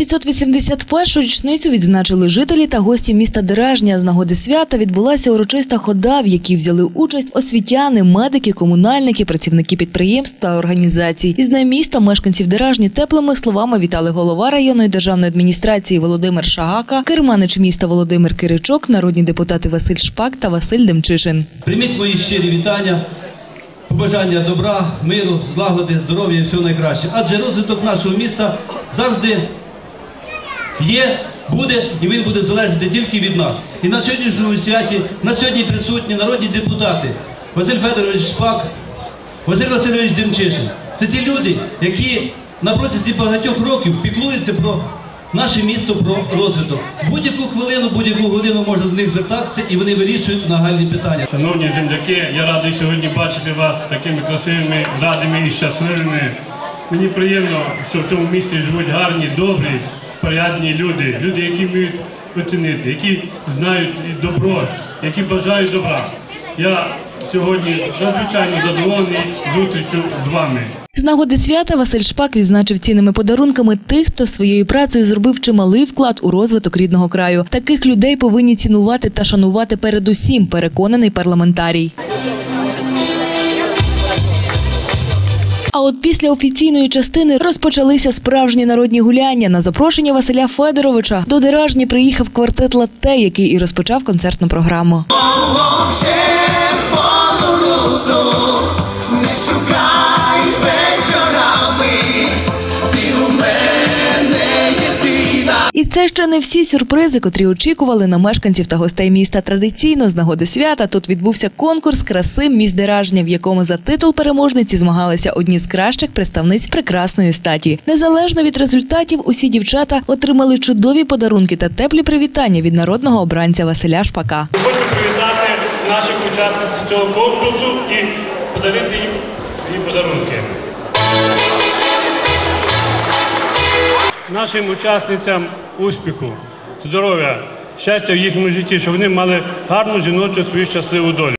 581-ю річницю відзначили жителі та гості міста Деражня. З нагоди свята відбулася урочиста хода, в якій взяли участь освітяни, медики, комунальники, працівники підприємств та організацій. Із дня міста мешканців Деражні теплими словами вітали голова районної державної адміністрації Володимир Шагака, керманич міста Володимир Киричок, народні депутати Василь Шпак та Василь Демчишин. Прийміть мої щирі вітання, побажання добра, миру, злагоди, здоров'я і всього найкраще. Адже розвиток нашого міста завжди є, буде і він буде залежати тільки від нас. І на сьогоднішньому святі, на сьогодні присутні народні депутати Василь Федорович Шпак, Василь Васильович Демчишин. Це ті люди, які на протязі багатьох років піклуються про наше місто, про розвиток. Будь-яку хвилину, будь-яку годину можна до них звертатися і вони вирішують нагальні питання. Шановні земляки, я радий сьогодні бачити вас такими красивими, радими і щасливими. Мені приємно, що в цьому місті живуть гарні, добрі, порядні люди, люди, які вміють оцінити, які знають добро, які бажають добра. Я сьогодні надзвичайно задоволений зустрічю з вами. З нагоди свята Василь Шпак відзначив цінними подарунками тих, хто своєю працею зробив чималий вклад у розвиток рідного краю. Таких людей повинні цінувати та шанувати передусім, переконаний парламентарій. От після офіційної частини розпочалися справжні народні гуляння. На запрошення Василя Федоровича до Деражні приїхав квартет Латте, який і розпочав концертну програму. Це ще не всі сюрпризи, котрі очікували на мешканців та гостей міста. Традиційно з нагоди свята тут відбувся конкурс краси «Міс Деражня», в якому за титул переможниці змагалися одні з кращих представниць прекрасної статі. Незалежно від результатів, усі дівчата отримали чудові подарунки та теплі привітання від народного обранця Василя Шпака. Хочу привітати наших учасниць цього конкурсу і подарити їм свої подарунки. Нашим учасницям успіху, здоров'я, щастя в їхньому житті, щоб вони мали гарну жіночу свою щасливу долю.